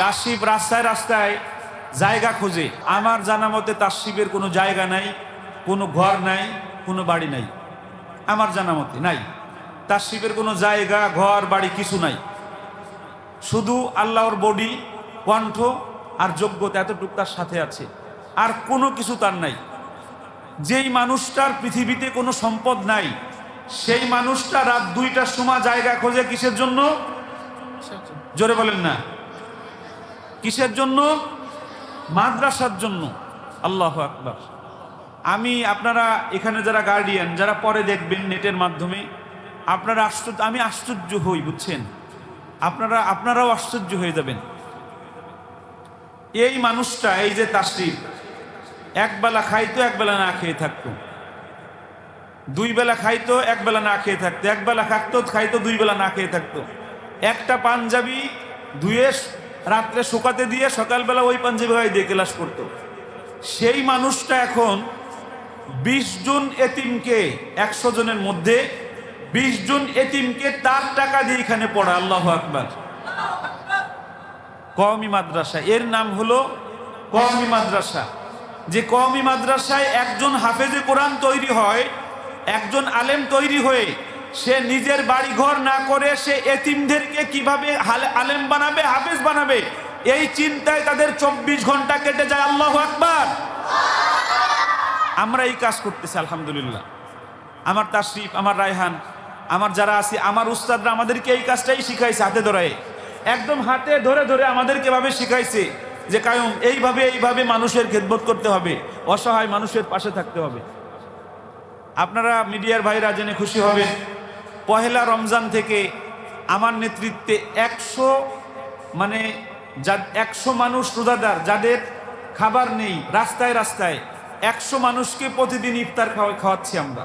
তাসিফ রাস্তায় রাস্তায় জায়গা খোঁজে। আমার জানা মতে তাসিফের কোনো জায়গা নাই কোনো ঘর নাই কোনো বাড়ি নাই। আমার জানা মতে নাই। তাসিফের কোনো জায়গা ঘর বাড়ি কিছু নাই। শুধু আল্লাহর বডি কণ্ঠ আর যোগ্যতা এতটুকু তার সাথে আছে। আর কোনো কিছু তার নাই। যেই মানুষটার পৃথিবীতে কোনো সম্পদ নাই সেই মানুষটা রাত দুইটার সময় জায়গা খোঁজে কিসের জন্য? জোরে বলেন না। কিসের জন্য? মাদ্রাসার জন্য। আল্লাহ আকবার। আমি, আপনারা এখানে যারা গার্ডিয়ান যারা পরে দেখবেন নেটের মাধ্যমে, আপনারা আশ্চর্য, আমি আশ্চর্য হই, বুঝছেন? আপনারা, আপনারাও আশ্চর্য হয়ে যাবেন। এই মানুষটা, এই যে তাসরিফ একবেলা খাইতো একবেলা না খেয়ে থাকতো। দুই বেলা খাইতো একবেলা না খেয়ে থাকতো। একবেলা খাকতো, খাইতো, দুই বেলা না খেয়ে থাকতো। একটা পাঞ্জাবি ধুয়ে রাত্রে শুকাতে দিয়ে সকালবেলা ওই পাঞ্জাবি গায়ে দিয়ে ক্লাস করতো। সেই মানুষটা এখন বিশ জন এতিমকে, একশো জনের মধ্যে বিশ জন এতিমকে তার টাকা দিয়ে এখানে পড়া, আল্লাহ আকবার। কওমি মাদ্রাসা, এর নাম হলো কওমি মাদ্রাসা। যে কওমি মাদ্রাসায় একজন হাফেজে কোরআন তৈরি হয়, একজন আলেম তৈরি হয়ে সে নিজের বাড়ি ঘর না করে সে এতিমদেরকে কীভাবে আলেম বানাবে, হাফেজ বানাবে? এই চিন্তায় তাদের চব্বিশ ঘণ্টা কেটে যায়। আল্লাহ আকবার। আমরা এই কাজ করতেছি, আলহামদুলিল্লাহ। আমার তাশরিফ, আমার রায়হান, আমার যারা আছে, আমার উস্তাদরা আমাদেরকে এই কাজটাই শিখাইছে হাতে ধরে। একদম হাতে ধরে ধরে আমাদেরকে ভাবে শিখাইছে যে, কায়ম, এইভাবে এইভাবে মানুষের খেদমত করতে হবে। অসহায় মানুষের পাশে থাকতে হবে। আপনারা মিডিয়ার ভাইরা জেনে খুশি হবেন। পহেলা রমজান থেকে আমার নেতৃত্বে একশো মানে যা একশো মানুষ রোজাদার, যাদের খাবার নেই, রাস্তায় রাস্তায় একশো মানুষকে প্রতিদিন ইফতার খাওয়া খাওয়াচ্ছি আমরা।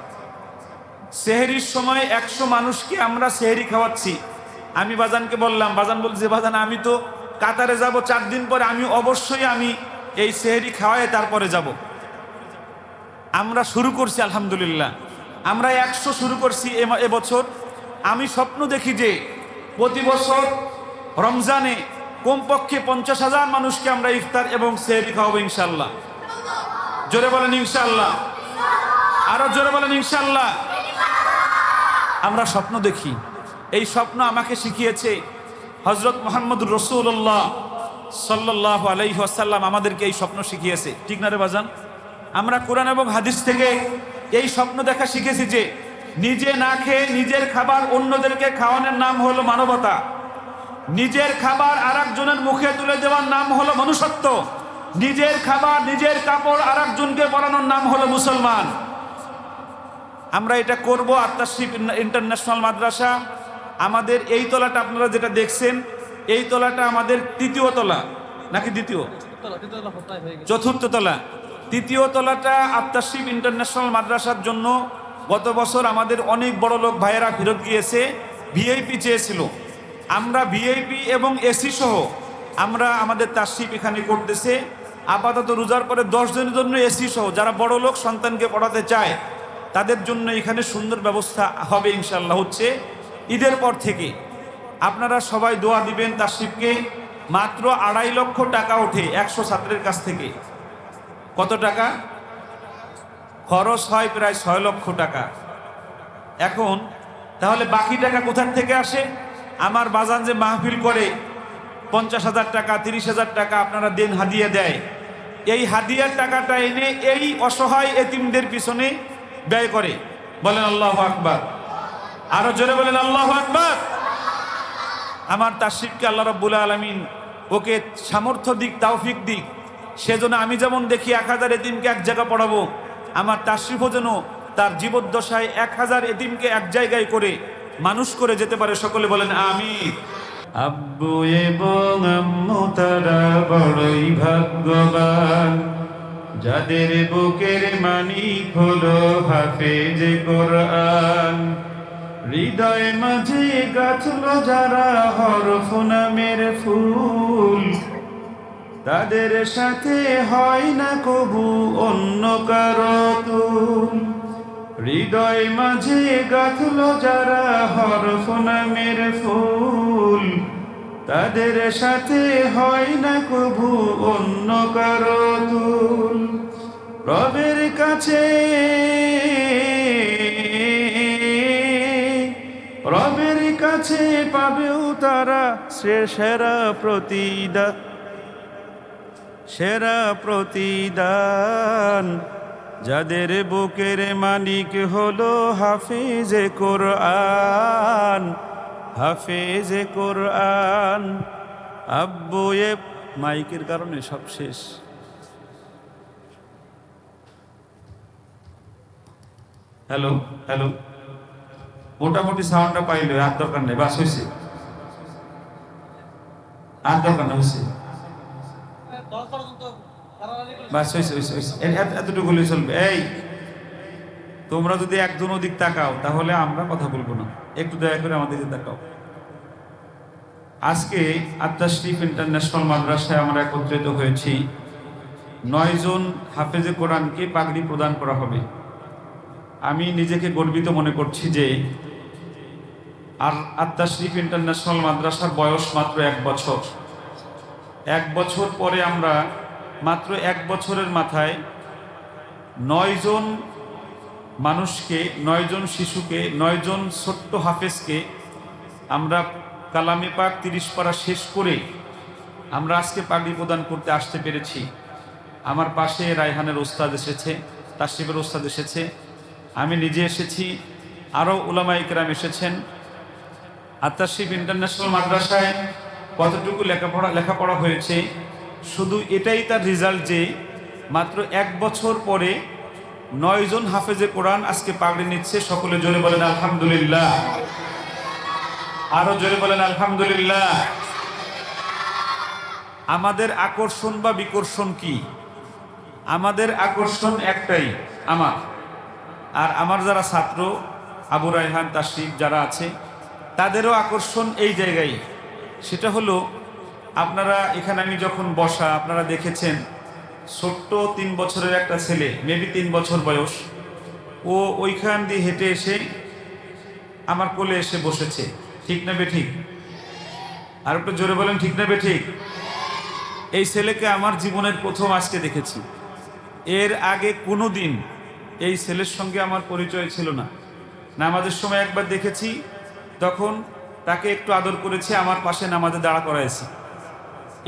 সেহেরির সময় একশো মানুষকে আমরা সেহেরি খাওয়াচ্ছি। আমি বাজানকে বললাম, বাজান বলছে, বাজান, আমি তো কাতারে যাব, চার দিন পরে আমি অবশ্যই আমি এই সেহেরি খাওয়াই তারপরে যাব। আমরা শুরু করছি, আলহামদুলিল্লাহ। আমরা একশো শুরু করছি এবছর। আমি স্বপ্ন দেখি যে প্রতি বছর রমজানে কমপক্ষে পঞ্চাশ হাজার মানুষকে আমরা ইফতার এবং সেহরি খাওয়াবো ইনশাল্লাহ জোরে বলেন ইনশাল্লাহ আরও জোরে বলেন ইনশাল্লাহ আমরা স্বপ্ন দেখি। এই স্বপ্ন আমাকে শিখিয়েছে হজরত মোহাম্মদ রসুল্লাহ সাল্লাহ আলাইসাল্লাম আমাদেরকে এই স্বপ্ন শিখিয়েছে। ঠিক না রে বাজান আমরা কোরআন এবং হাদিস থেকে এই স্বপ্ন দেখা শিখেছি যে নিজে না খেয়ে নিজের খাবার অন্যদেরকে খাওয়ানোর নাম হলো মানবতা। নিজের খাবার আর একজনের মুখে তুলে দেওয়ার নাম হলো মনুষ্যত্ব। নিজের খাবার নিজের কাপড় আর একজনকে পরানোর নাম হলো মুসলমান। আমরা এটা করব আত্মাশিপ ইন্টারন্যাশনাল মাদ্রাসা। আমাদের এই তলাটা আপনারা যেটা দেখছেন এই তলাটা আমাদের তৃতীয় তলা। নাকি দ্বিতীয়? চতুর্থ তলা। তৃতীয় তলাটা আত্মাশিপ ইন্টারন্যাশনাল মাদ্রাসার জন্য গত বছর আমাদের অনেক বড় লোক ভাইয়েরা ফেরত গিয়েছে, ভিআইপি চেয়েছিল। আমরা ভিআইপি এবং এসি সহ আমরা আমাদের তাসিপ এখানে করতেছে। আপাতত রোজার পরে দশ দিনের জন্য এসি সহ যারা বড় লোক সন্তানকে পড়াতে চায়, তাদের জন্য এখানে সুন্দর ব্যবস্থা হবে ইনশাল্লাহ হচ্ছে ঈদের পর থেকে। আপনারা সবাই দোয়া দিবেন তাসিফকে মাত্র আড়াই লক্ষ টাকা ওঠে একশো ছাত্রের কাছ থেকে। কত টাকা? খরচ হয় প্রায় ছয় লক্ষ টাকা। এখন, তাহলে বাকি টাকা কোথার থেকে আসে? আমার বাজান যে মাহফিল করে, পঞ্চাশ হাজার টাকা, তিরিশ হাজার টাকা আপনারা দেন হাদিয়া দেয়। এই হাদিয়ার টাকাটা এনে এই অসহায় এতিমদের পিছনে ব্যয় করে। বলেন আল্লাহ আকবার। আরও জোরে বলেন আল্লাহ আকবার। আমার তাসিফকে আল্লাহ রব্বুল আলমিন ওকে সামর্থ্য দিক, তাওফিক দিক সেজন্য আমি যেমন দেখি এক হাজার এতিমকে এক জায়গা পড়াবো, আমার তাসিফও যেন তার জীবদ্দশায় এক হাজার এতিমকে এক জায়গায় করে মানুষ করে যেতে পারে। সকলে বলেন আমি আব্বু এবং আম্মু তারা বড়ই ভাগ্যবান। যাদের বুকের মানিক হলো হাফেজ কোরআন। হৃদয় মাঝে গাছলো যারা হরফ নামের ফুল। তাদের সাথে হয় না কবু অন্য কারও হৃদয় মাঝে গাথলো যারা হরফ নামের ফুল, তাদের সাথে হয় না কভু অন্য কারও তুল রবের কাছে রবের কাছে পাবেও তারা সেরা প্রতিদা সেরা প্রতিদান। যাদের বুকের মালিক হলো হাফিজে কোরআন হাফিজে কোরআন। আব্বু এ মাইকের কারণে সব শেষ। Hello hello. মোটামুটি সাউন্ডটা পাইলো, আর দরকার নেই, বাস হয়েছে আর দরকার নেই হয়েছে বাস হয়েছে হয়েছে এতটুকু হলেই চলবে। এই, তোমরা যদি একজন ওদিক তাকাও, তাহলে আমরা কথা বলব না। একটু দয়া করে আমাদেরকে তাকাও। আজকে আত্মা আত্মাশরিফ ইন্টারন্যাশনাল মাদ্রাসায় আমরা একত্রিত হয়েছি। নয় জন হাফেজে কোরআনকে পাগড়ি প্রদান করা হবে। আমি নিজেকে গর্বিত মনে করছি যে আর আত্মা আত্মাশরিফ ইন্টারন্যাশনাল মাদ্রাসার বয়স মাত্র এক বছর। এক বছর পরে আমরা মাত্র এক বছরের মাথায় নয়জন মানুষকে নয়জন শিশুকে নয়জন ছোট্ট হাফেজকে আমরা কালামে পাক তিরিশ পারা শেষ করে আমরা আজকে পাগড়ি প্রদান করতে আসতে পেরেছি। আমার পাশে রায়হানের ওস্তাদ এসেছে তাসিফের ওস্তাদ এসেছে। আমি নিজে এসেছি আরও ওলামা ইকরাম এসেছেন। আত্মাশিফ ইন্টারন্যাশনাল মাদ্রাসায় কতটুকু লেখাপড়া লেখাপড়া হয়েছে শুধু এটাই তার রেজাল্ট যে মাত্র এক বছর পরে নয়জন হাফেজে কোরআন আজকে পাগড়ি নিচ্ছে, সকলে জোরে বলেন আলহামদুলিল্লাহ। আরও জোরে বলেন আলহামদুলিল্লাহ। আমাদের আকর্ষণ বা বিকর্ষণ কি? আমাদের আকর্ষণ একটাই, আমার। আর আমার যারা ছাত্র, আবু রায়হান তাশরিফ যারা আছে, তাদেরও আকর্ষণ এই জায়গায়। সেটা হলো আপনারা, এখানে আমি যখন বসা, আপনারা দেখেছেন, ছোট্ট তিন বছরের একটা ছেলে মেবি তিন বছর বয়স, ও ওইখান দিয়ে হেঁটে এসে আমার কোলে এসে বসেছে। ঠিক না বে ঠিক? আর একটু জোরে বলেন, ঠিক না বে ঠিক? এই ছেলেকে আমার জীবনের প্রথম আজকে দেখেছি। এর আগে কোনো দিন এই ছেলের সঙ্গে আমার পরিচয় ছিল না। নামাজের সময় একবার দেখেছি, তখন তাকে একটু আদর করেছি, আমার পাশে নামাজে দাঁড়া করাইছি।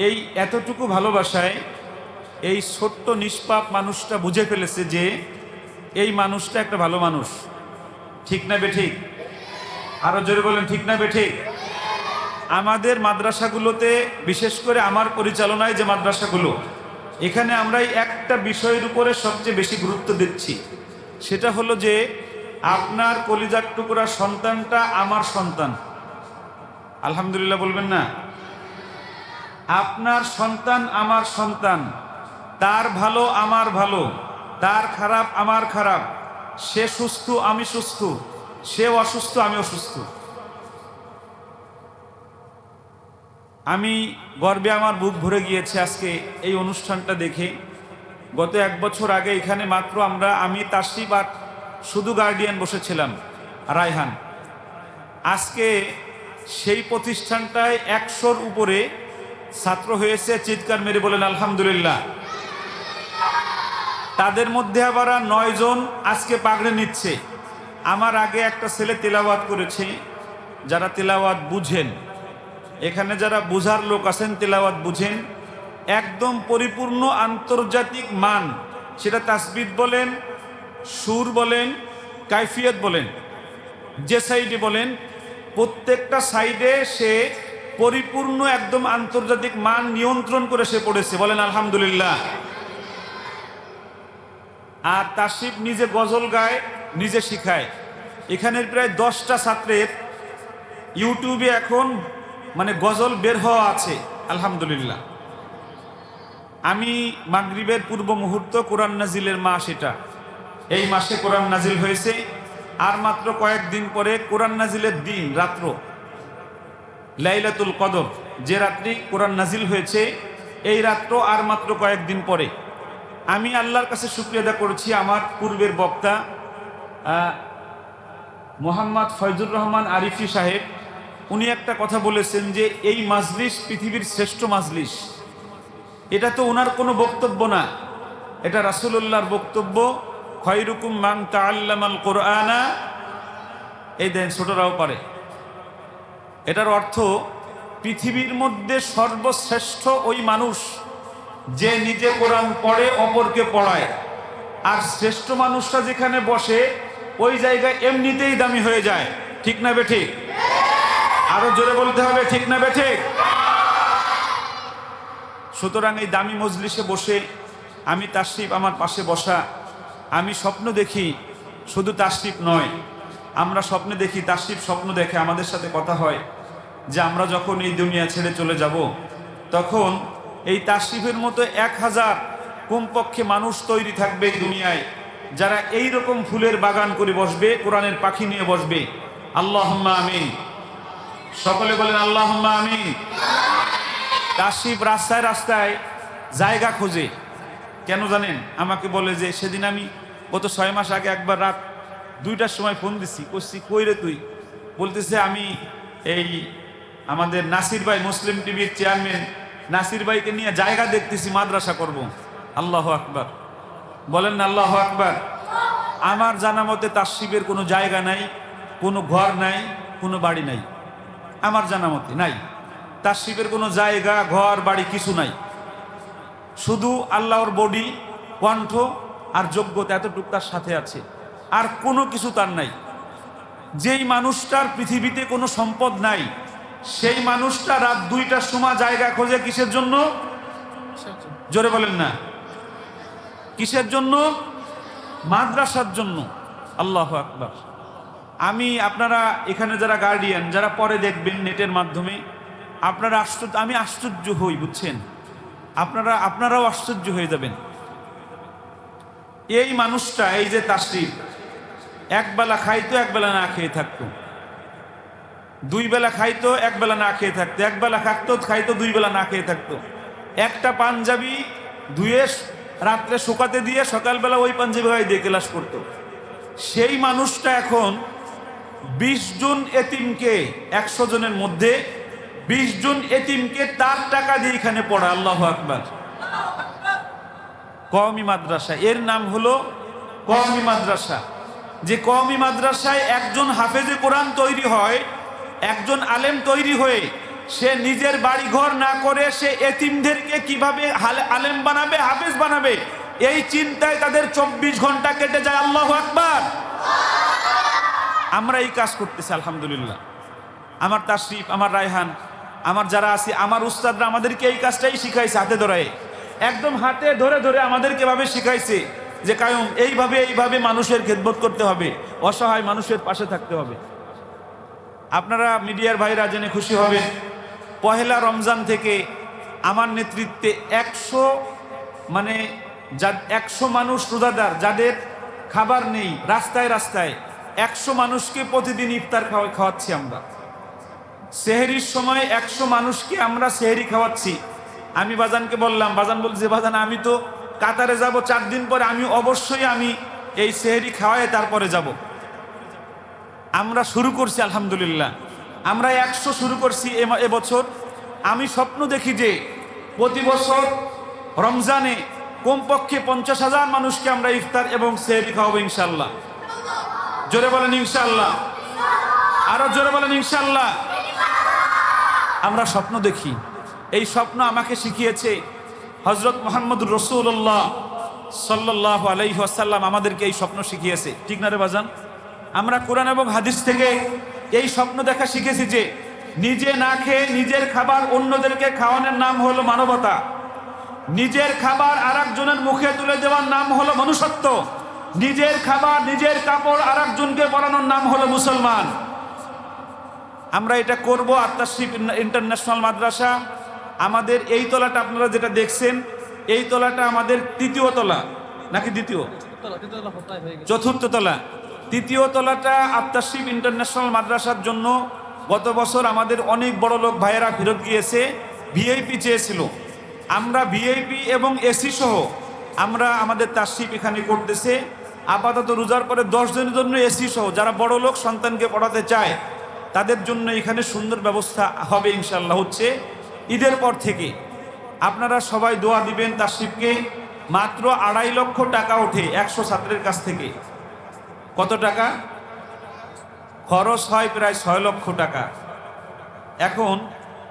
এই এতটুকু ভালোবাসায় এই ছোট্ট নিষ্পাপ মানুষটা বুঝে ফেলেছে যে এই মানুষটা একটা ভালো মানুষ। ঠিক না বে ঠিক? আরও জোরে বলেন, ঠিক না বে ঠিক? আমাদের মাদ্রাসাগুলোতে, বিশেষ করে আমার পরিচালনায় যে মাদ্রাসাগুলো, এখানে আমরা একটা বিষয়ের উপরে সবচেয়ে বেশি গুরুত্ব দিচ্ছি। সেটা হলো যে আপনার কলিজার টুকরা সন্তানটা আমার সন্তান। আলহামদুলিল্লাহ বলবেন না? আপনার সন্তান আমার সন্তান। তার ভালো আমার ভালো। তার খারাপ আমার খারাপ। সে সুস্থ, আমি সুস্থ। সে অসুস্থ আমি অসুস্থ আমি গর্বে আমার বুক ভরে গিয়েছে আজকে এই অনুষ্ঠানটা দেখে। গত এক বছর আগে এখানে মাত্র আমরা, আমি, তাসিব আর শুধু গার্ডিয়ান বসেছিলাম, রায়হান। আজকে সেই প্রতিষ্ঠানটায় একশোর উপরে ছাত্র হয়েছে, চিৎকার মেরে বলেন, আলহামদুলিল্লাহ। তাদের মধ্যে আবার আর নয়জন আজকে পাগড়ে নিচ্ছে। আমার আগে একটা ছেলে তেলাওয়াত করেছে, যারা তেলাওয়াত বুঝেন। এখানে যারা বুঝার লোক আছেন, তেলাওয়াত বুঝেন। একদম পরিপূর্ণ আন্তর্জাতিক মান, সেটা তাসবিদ বলেন, সুর বলেন, কাইফিয়ত বলেন, যে সাইডে বলেন, প্রত্যেকটা সাইডে সে পরিপূর্ণ একদম আন্তর্জাতিক মান নিয়ন্ত্রণ করে সে পড়েছে। বলেন, আলহামদুলিল্লাহ। আর তাসিফ নিজে গজল গায়, নিজে শিখায়। এখানের প্রায় দশটা ছাত্রের ইউটিউবে এখন মানে গজল বের হওয়া আছে, আলহামদুলিল্লাহ। আমি মাগরিবের পূর্ব মুহূর্ত কোরআন নাজিলের মাস এটা। এই মাসে কোরআন নাজিল হয়েছে। আর মাত্র কয়েকদিন পরে কোরআন নাজিলের দিন, রাত্র। লাইলাতুল কদর, যে রাত্রি কোরআন নাজিল হয়েছে, এই রাত্র আর মাত্র কয়েকদিন পরে। আমি আল্লাহর কাছে শুক্রিয়া আদা করেছি আমার পূর্বের বক্তা মোহাম্মদ ফয়জুর রহমান আরিফি সাহেব। উনি একটা কথা বলেছেন যে, এই মাজলিস পৃথিবীর শ্রেষ্ঠ মাজলিস। এটা তো ওনার কোনো বক্তব্য না। এটা রাসুল্লাহর বক্তব্য, খয়রুকুম মান তাল্লামাল কোরআনা। এই দেন, ছোটরাও পারে। এটার অর্থ, পৃথিবীর মধ্যে সর্বশ্রেষ্ঠ ওই মানুষ যে নিজে কোরআন পড়ে, অপরকে পড়ায়। আর শ্রেষ্ঠ মানুষটা যেখানে বসে, ওই জায়গায় এমনিতেই দামি হয়ে যায়। ঠিক না বে ঠিক আরও জোরে বলতে হবে, ঠিক না বে ঠিক সুতরাং এই দামি মজলিসে বসে আমি তাশরিফ আমার পাশে বসা, আমি স্বপ্ন দেখি, শুধু তাশরিফ নয়। আমরা স্বপ্নে দেখি, তাশরিফ স্বপ্ন দেখে আমাদের সাথে কথা হয়। যে আমরা যখন এই দুনিয়া ছেড়ে চলে যাব, তখন এই তাশরিফের মতো এক হাজার কমপক্ষে মানুষ তৈরি থাকবে দুনিয়ায়, যারা এই রকম ফুলের বাগান করে বসবে, কোরআনের পাখি নিয়ে বসবে। আল্লাহ আমিন। সকলে বলেন আল্লাহ আমিন। কাশিপ রাস্তায় রাস্তায় জায়গা খোঁজে। কেন জানেন? আমাকে বলে যে সেদিন আমি গত ছয় মাস আগে একবার রাত দুইটার সময় ফোন দিছি। করছি কই রে তুই? বলতেছে, আমি এই আমাদের নাসির ভাই মুসলিম টিভির চেয়ারম্যান, নাসির ভাইকে নিয়ে জায়গা দেখতেছি, মাদ্রাসা করব। আল্লাহ আকবার। বলেন না আল্লাহ আকবার। আমার জানা মতে তার শিবের কোনো জায়গা নাই, কোনো ঘর নাই, কোনো বাড়ি নাই। আমার জানা মতে নাই। তার শিবের কোনো জায়গা, ঘর, বাড়ি কিছু নাই। শুধু আল্লাহর বডি, কণ্ঠ আর যোগ্যতা এতটুকু তার সাথে আছে। আর কোনো কিছু তার নাই। যেই মানুষটার পৃথিবীতে কোনো সম্পদ নাই সেই মানুষটা রাত দুইটার সময় জায়গা খোঁজে কিসের জন্য? জোরে বলেন না। কিসের জন্য? মাদ্রাসার জন্য। আল্লাহ আকবার। আমি, আপনারা এখানে যারা গার্ডিয়ান যারা পরে দেখবেন নেটের মাধ্যমে, আপনারা আশ্চর্য, আমি আশ্চর্য হই, বুঝছেন? আপনারা, আপনারাও আশ্চর্য হয়ে যাবেন। এই মানুষটা, এই যে তাসরিফ একবেলা খাইতো একবেলা না খেয়ে থাকতো। দুই বেলা খাইতো একবেলা না খেয়ে থাকতো। একবেলা খাকতো, খাইতো, দুই বেলা না খেয়ে থাকতো। একটা পাঞ্জাবি ধুয়ে রাত্রে শুকাতে দিয়ে সকালবেলা ওই পাঞ্জাবি গায়ে দিয়ে ক্লাস করতো। সেই মানুষটা এখন বিশ জন এতিমকে, একশো জনের মধ্যে বিশ জন এতিমকে তার টাকা দিয়ে এখানে পড়া, আল্লাহ আকবার। কওমি মাদ্রাসা, এর নাম হলো কওমি মাদ্রাসা। যে কওমি মাদ্রাসায় একজন হাফেজে কোরআন তৈরি হয় একজন আলেম তৈরি হয়ে সে নিজের বাড়ি ঘর না করে সে এতিমদেরকে কীভাবে আলেম বানাবে, হাফেজ বানাবে? এই চিন্তায় তাদের চব্বিশ ঘণ্টা কেটে যায়। আল্লাহ আকবার। আমরা এই কাজ করতেছি, আলহামদুলিল্লাহ। আমার তাশরিফ, আমার রায়হান, আমার যারা আছে, আমার উস্তাদরা আমাদেরকে এই কাজটাই শিখাইছে হাতে ধরে। একদম হাতে ধরে ধরে আমাদেরকে ভাবে শিখাইছে যে, কায়ম, এইভাবে এইভাবে মানুষের খেদমত করতে হবে। অসহায় মানুষের পাশে থাকতে হবে। আপনারা মিডিয়ার ভাইরা জেনে খুশি হবেন, পহেলা রমজান থেকে আমার নেতৃত্বে একশো মানে যা, একশো মানুষ রোজাদার, যাদের খাবার নেই, রাস্তায় রাস্তায় একশো মানুষকে প্রতিদিন ইফতার খাওয়া, খাওয়াচ্ছি আমরা। সেহেরির সময় একশো মানুষকে আমরা সেহেরি খাওয়াচ্ছি। আমি বাজানকে বললাম, বাজান বলছে বাজান, আমি তো কাতারে যাব, চার দিন পরে আমি অবশ্যই আমি এই সেহেরি খাওয়াই তারপরে যাব। আমরা শুরু করছি, আলহামদুলিল্লাহ। আমরা একশো শুরু করছি এবছর আমি স্বপ্ন দেখি যে প্রতি বছর রমজানে কমপক্ষে পঞ্চাশ হাজার মানুষকে আমরা ইফতার এবং সেহরি খাওয়াবো ইনশাল্লাহ জোরে বলেন ইনশাল্লাহ আরও জোরে বলেন ইনশাল্লাহ আমরা স্বপ্ন দেখি। এই স্বপ্ন আমাকে শিখিয়েছে হজরত মোহাম্মদ রসুল্লাহ সাল্লাহ আলাইসাল্লাম আমাদেরকে এই স্বপ্ন শিখিয়েছে। ঠিক না রে বাজান আমরা কোরআন এবং হাদিস থেকে এই স্বপ্ন দেখা শিখেছি যে নিজে না খেয়ে নিজের খাবার অন্যদেরকে খাওয়ানোর নাম হলো মানবতা। নিজের খাবার আর একজনের মুখে তুলে দেওয়ার নাম হলো মনুষ্যত্ব। নিজের খাবার নিজের কাপড় আর একজনকে পরানোর নাম হলো মুসলমান। আমরা এটা করব আত্মাশিপ ইন্টারন্যাশনাল মাদ্রাসা। আমাদের এই তলাটা আপনারা যেটা দেখছেন এই তলাটা আমাদের তৃতীয় তলা। নাকি দ্বিতীয়? চতুর্থ তলা। তৃতীয় তলাটা আত্মাশিপ ইন্টারন্যাশনাল মাদ্রাসার জন্য গত বছর আমাদের অনেক বড় লোক ভাইয়েরা ফেরত গিয়েছে, ভিআইপি চেয়েছিল। আমরা ভিআইপি এবং এসি সহ আমরা আমাদের তাশিপ এখানে করতেছে। আপাতত রোজার পরে দশ জনের জন্য এসি সহ যারা বড় লোক সন্তানকে পড়াতে চায়, তাদের জন্য এখানে সুন্দর ব্যবস্থা হবে ইনশাল্লাহ হচ্ছে ঈদের পর থেকে। আপনারা সবাই দোয়া দিবেন তাসিফকে মাত্র আড়াই লক্ষ টাকা ওঠে একশো ছাত্রের কাছ থেকে। কত টাকা? খরচ হয় প্রায় ছয় লক্ষ টাকা। এখন,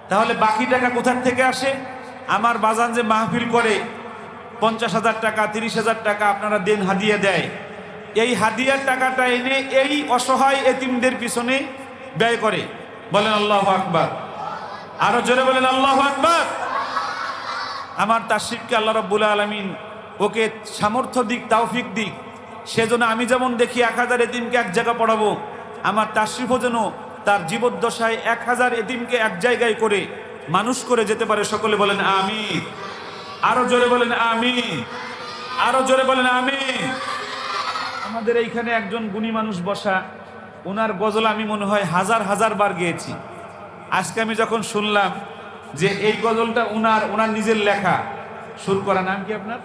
তাহলে বাকি টাকা কোথার থেকে আসে? আমার বাজান যে মাহফিল করে, পঞ্চাশ হাজার টাকা, তিরিশ হাজার টাকা আপনারা দেন হাদিয়া দেয়। এই হাদিয়ার টাকাটা এনে এই অসহায় এতিমদের পিছনে ব্যয় করে। বলেন আল্লাহ আকবার। আরও জোরে বলেন আল্লাহ আকবার। আমার তাসিফকে আল্লাহ রব্বুল আলমিন ওকে সামর্থ্য দিক, তাওফিক দিক সেজন্য আমি যেমন দেখি এক হাজার এতিমকে এক জায়গা পড়াবো, আমার তাসিফও যেন তার জীবদ্দশায় এক হাজার এতিমকে এক জায়গায় করে মানুষ করে যেতে পারে। সকলে বলেন আমি আরও জোরে বলেন আমি আরও জোরে বলেন আমি আমাদের এইখানে একজন গুণী মানুষ বসা ওনার গজল আমি মনে হয় হাজার হাজার বার গেয়েছি। আজকে আমি যখন শুনলাম যে এই গজলটা ওনার ওনার নিজের লেখা, সুর করা নাম কি আপনার?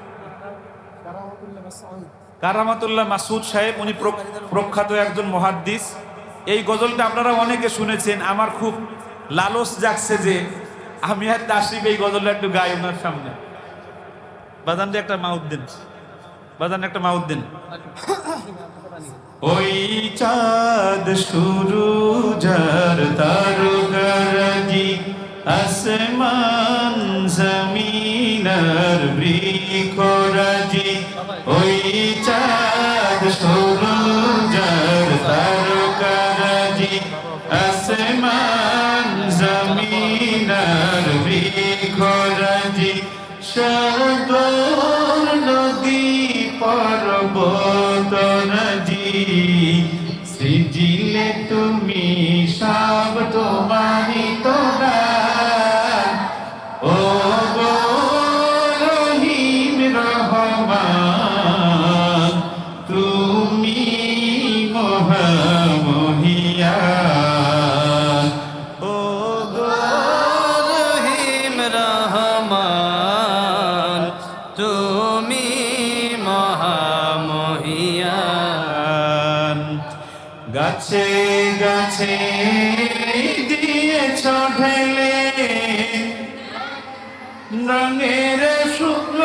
কারামাতুল্লাহ মাসুদ সাহেব, উনি প্র- প্রখ্যাত একজন মহাদ্দিস। এই গজলটা আপনারা অনেকে শুনেছেন, আমার খুব লালস জাগছে যে আমি আর তাসিফ এই গজলটা একটু গাই ওনার সামনে। বাজান দিয়ে একটা মাউদ্দিন। বাজান একটা মাউদ্দিন। ওই চাঁদ শুরু, যার তারকারাজি আসমান জমিনার বৃক্ষরাজি। ওই চাঁদ শুরু যার তারকারাজি, আসমান জমিনার বৃক্ষরাজি, সাগর নদী পর্বত সৃজিলে তুমি সব তোমারি গাছে গাছে দিয়েছ ঢেলে। রঙের শুক্ল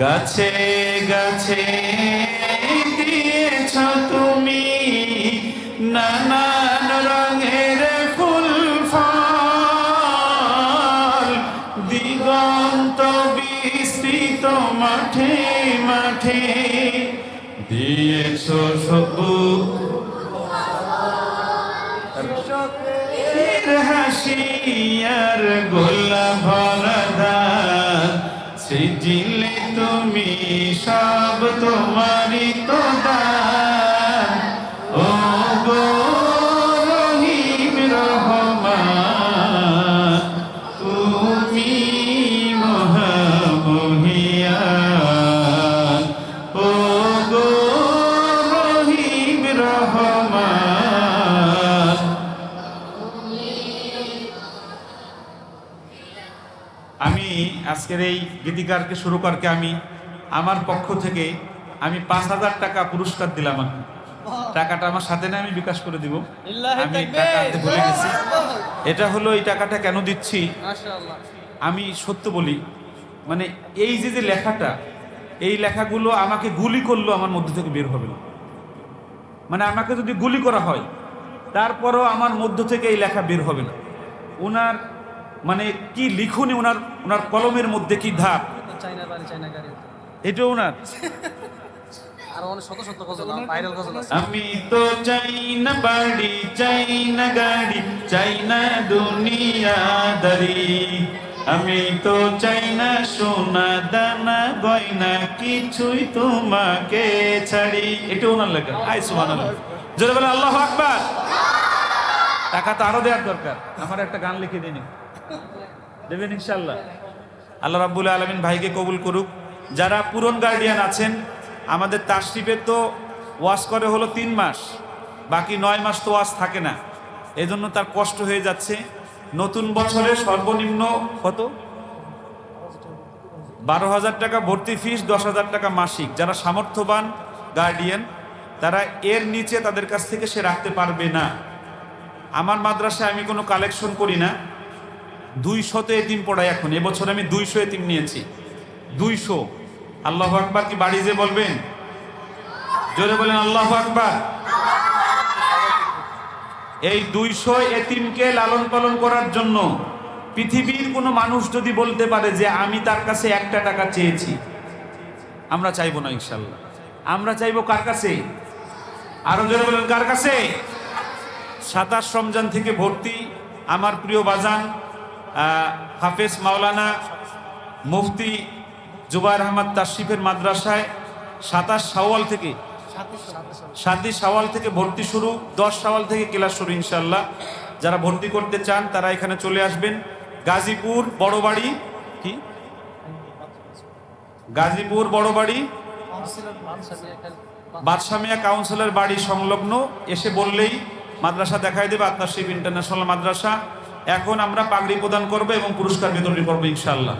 গাছে গাছে বিস্তৃত মাঠে মাঠে। দিয়েছ সবু হাসি আর ভরদা আজকের এই গীতিকারকে সুরকারকে আমি আমার পক্ষ থেকে আমি পাঁচ হাজার টাকা পুরস্কার দিলাম কি। টাকাটা আমার সাথে না আমি বিকাশ করে দিব। আমি টাকা ভুলে গেছি। এটা হলো এই টাকাটা কেন দিচ্ছি? আমি সত্য বলি মানে এই যে যে লেখাটা এই লেখাগুলো আমাকে গুলি করলেও আমার মধ্যে থেকে বের হবে না। মানে আমাকে যদি গুলি করা হয় তারপরও আমার মধ্য থেকে এই লেখা বের হবে না। ওনার মানে কি লিখুনি ওনার ওনার কলমের মধ্যে কি ধাপ? এটা ওনার? আমি তো চাই না বাড়ি চাই না গাড়ি চাই না দুনিয়াদারি আমি তো চাই না সোনা দানা গয়না কিছুই তোমাকে ছাড়ি। এটা ওনার লেখা। আই সুমান জোরে বলে আল্লাহ আকবার। টাকা তো আরও দেওয়ার দরকার। আমার একটা গান লিখে দিন। দেবেন ইনশাল্লাহ আল্লাহ রাব্বুল আলমিন ভাইকে কবুল করুক। যারা পুরন গার্ডিয়ান আছেন, আমাদের তাশরিফে তো ওয়াশ করে হলো তিন মাস। বাকি নয় মাস তো ওয়াশ থাকে না। এজন্য তার কষ্ট হয়ে যাচ্ছে। নতুন বছরে সর্বনিম্ন কত? বারো হাজার টাকা ভর্তি ফিস দশ হাজার টাকা মাসিক। যারা সামর্থ্যবান গার্ডিয়ান তারা এর নিচে তাদের কাছ থেকে সে রাখতে পারবে না। আমার মাদ্রাসায় আমি কোনো কালেকশন করি না। দুইশত এতিম পড়াই এখন। এবছর আমি দুইশো এতিম নিয়েছি। দুইশো। আল্লাহ আকবার কি বাড়ি যে বলবেন? জোরে বলেন, আল্লাহ আকবার। এই দুইশো এতিমকে লালন পালন করার জন্য পৃথিবীর কোনো মানুষ যদি বলতে পারে যে আমি তার কাছে একটা টাকা চেয়েছি, আমরা চাইব না ইনশাল্লাহ। আমরা চাইব কার কাছে? আরও জোরে বলেন, কার কাছে? সাতাশ রমজান থেকে ভর্তি আমার প্রিয় বাজান হাফেজ মাওলানা মুফতি জুবাইর আহমদ তাশরিফের মাদ্রাসায় সাতাশ সাওয়াল থেকে সাতই সাওয়াল থেকে ভর্তি শুরু, দশ সাওয়াল থেকে ক্লাস শুরু ইনশাল্লাহ যারা ভর্তি করতে চান, তারা এখানে চলে আসবেন। গাজীপুর বড়বাড়ি, কি? গাজীপুর বড় বড়বাড়ি, বাদশামিয়া কাউন্সিলের বাড়ি সংলগ্ন। এসে বললেই মাদ্রাসা দেখাই দেবে আত্মাশিব ইন্টারন্যাশনাল মাদ্রাসা। এখন আমরা পাগড়ি প্রদান করব এবং পুরস্কার বিতরণ করব ইনশাল্লাহ